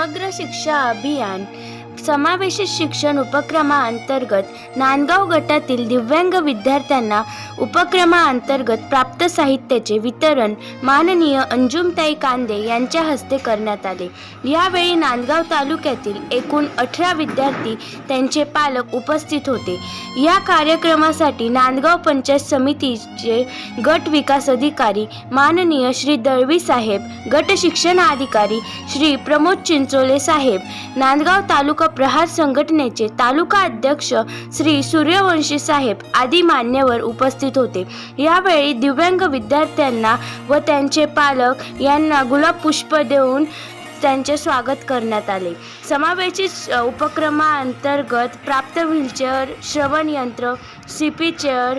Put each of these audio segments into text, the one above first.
સમગ્ર શિક્ષા અભિયાન समावेशित शिक्षण उपक्रमाअंतर्गत नांदगाव गटातील दिव्यांग विद्यार्थ्यांना उपक्रमाअंतर्गत प्राप्त साहित्याचे वितरण माननीय अंजुमताई कांदे यांच्या हस्ते करण्यात आले. यावेळी नांदगाव तालुक्यातील एकूण अठरा विद्यार्थी त्यांचे पालक उपस्थित होते. या कार्यक्रमासाठी नांदगाव पंचायत समितीचे गट विकास अधिकारी माननीय श्री दळवी साहेब गट शिक्षणाधिकारी श्री प्रमोद चिंचोले साहेब नांदगाव तालुका प्रहार संघटनेचे तालुका अध्यक्ष श्री सूर्यवंशी साहेब आदी मान्यवर उपस्थित होते. यावेळी दिव्यांग विद्यार्थ्यांना व त्यांचे पालक यांना गुलाब पुष्प देऊन त्यांचे स्वागत करण्यात आले. समावेशित उपक्रमाअंतर्गत प्राप्त व्हीलचेअर श्रवण यंत्र सी पी चेअर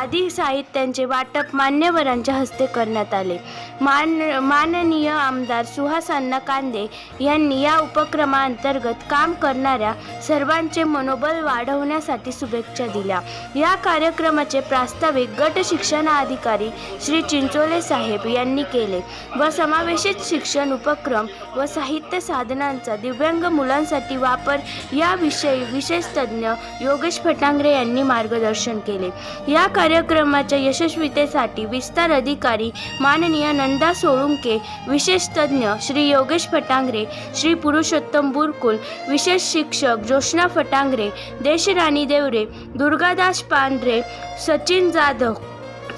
आदी साहित्यांचे वाटप मान्यवरांच्या हस्ते करण्यात आले. मान माननीय आमदार सुहास कांदे यांनी या उपक्रमाअंतर्गत काम करणाऱ्या सर्वांचे मनोबल वाढवण्यासाठी शुभेच्छा दिल्या. या कार्यक्रमाचे प्रास्ताविक गट शिक्षणाधिकारी श्री चिंचोले साहेब यांनी केले व समावेशित शिक्षण उपक्रम व साहित्य साधनांचा दिव्यांग मुलांसाठी वापर याविषयी विशेष तज्ज्ञ योगेश फटांगरे यांनी मार्गदर्शन केले. या कार्यक्रमाच्या यशस्वीतेसाठी विस्तार अधिकारी माननीय नंदा सोळुंके विशेष तज्ज्ञ श्री योगेश फटांगरे श्री पुरुषोत्तम बुरकुल विशेष शिक्षक जोशना फटांगरे देशराणी देवरे दुर्गादास पांढरे सचिन जाधव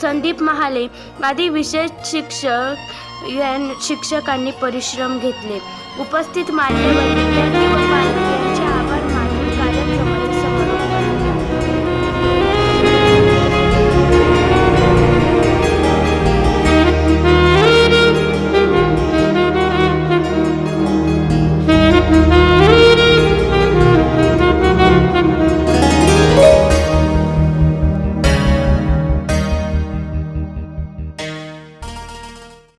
संदीप महाले आदी विशेष शिक्षक या शिक्षकांनी परिश्रम घेतले. उपस्थित मान्यवर